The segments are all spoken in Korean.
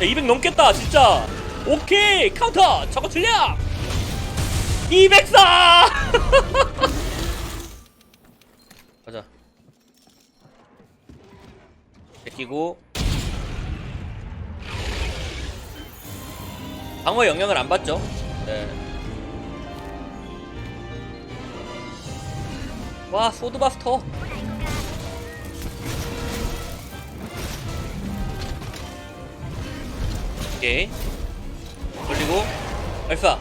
200 넘겠다 진짜. 오케이 카운터. 저거 출력 204 가자. 제끼고. 방어 영향을 안 받죠? 네. 와 소드바스터 오케이 돌리고 발사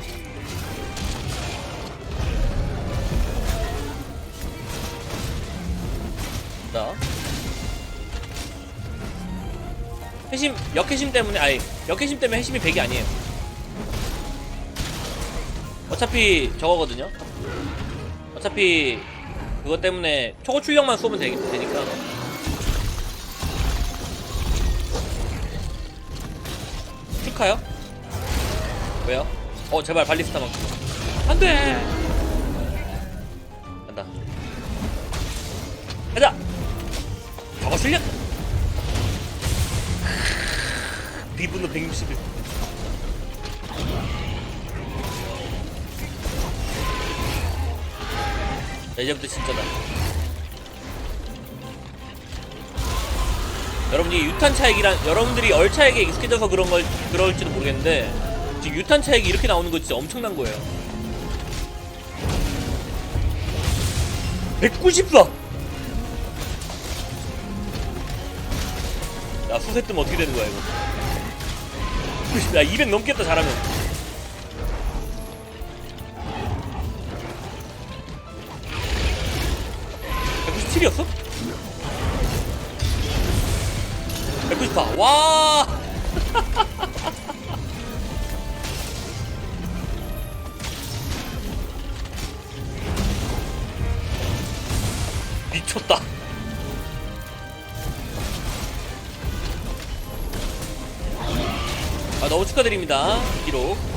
자 회심 역회심 때문에 아니 역회심 때문에 회심이 100이 아니에요. 어차피 저거거든요. 어차피 그것 때문에 초고 출력만 쏘면 되, 되니까 축하요? 왜요? 어 제발 발리스타만큼 안돼! 간다. 가자! 저거 실력! 비분노 161 자, 이제부터 진짜다 여러분이 유탄 차액이란 여러분들이 얼 차액에 익숙해져서 그런 걸 그럴지도 모르겠는데 지금 유탄 차액이 이렇게 나오는 거 진짜 엄청난 거예요. 194. 야 수세 뜨면 어떻게 되는 거야 이거? 90, 야200 넘겠다 잘하면. (197이었어) 194. 와! 미쳤다. 아, 너무 축하드립니다. 기록.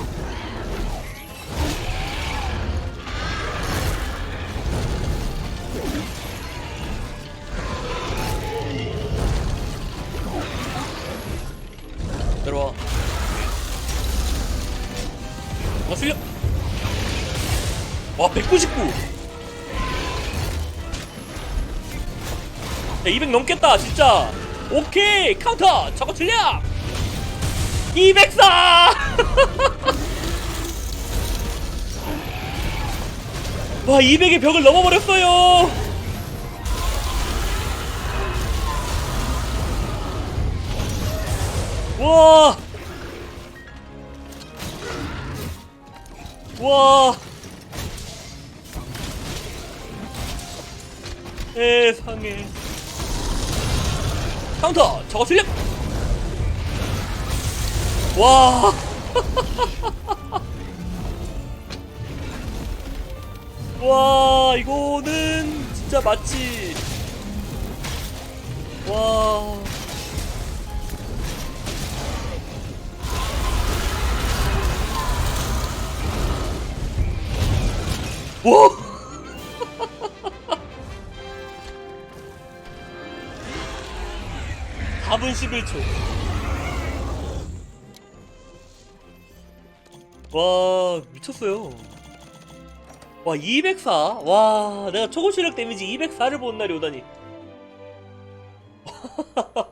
들어와. 어, 실력. 와, 199. 야, 200 넘겠다, 진짜. 오케이, 카운터. 저거 출력. 204. 와, 200의 벽을 넘어버렸어요. 와. 와. 세상에. 카운터 저거 실력. 와. 와, 이거는 진짜 마치 와. 와! 4분 11초. 와, 미쳤어요. 와, 204? 와, 내가 초고 시력 데미지 204를 본 날이 오다니.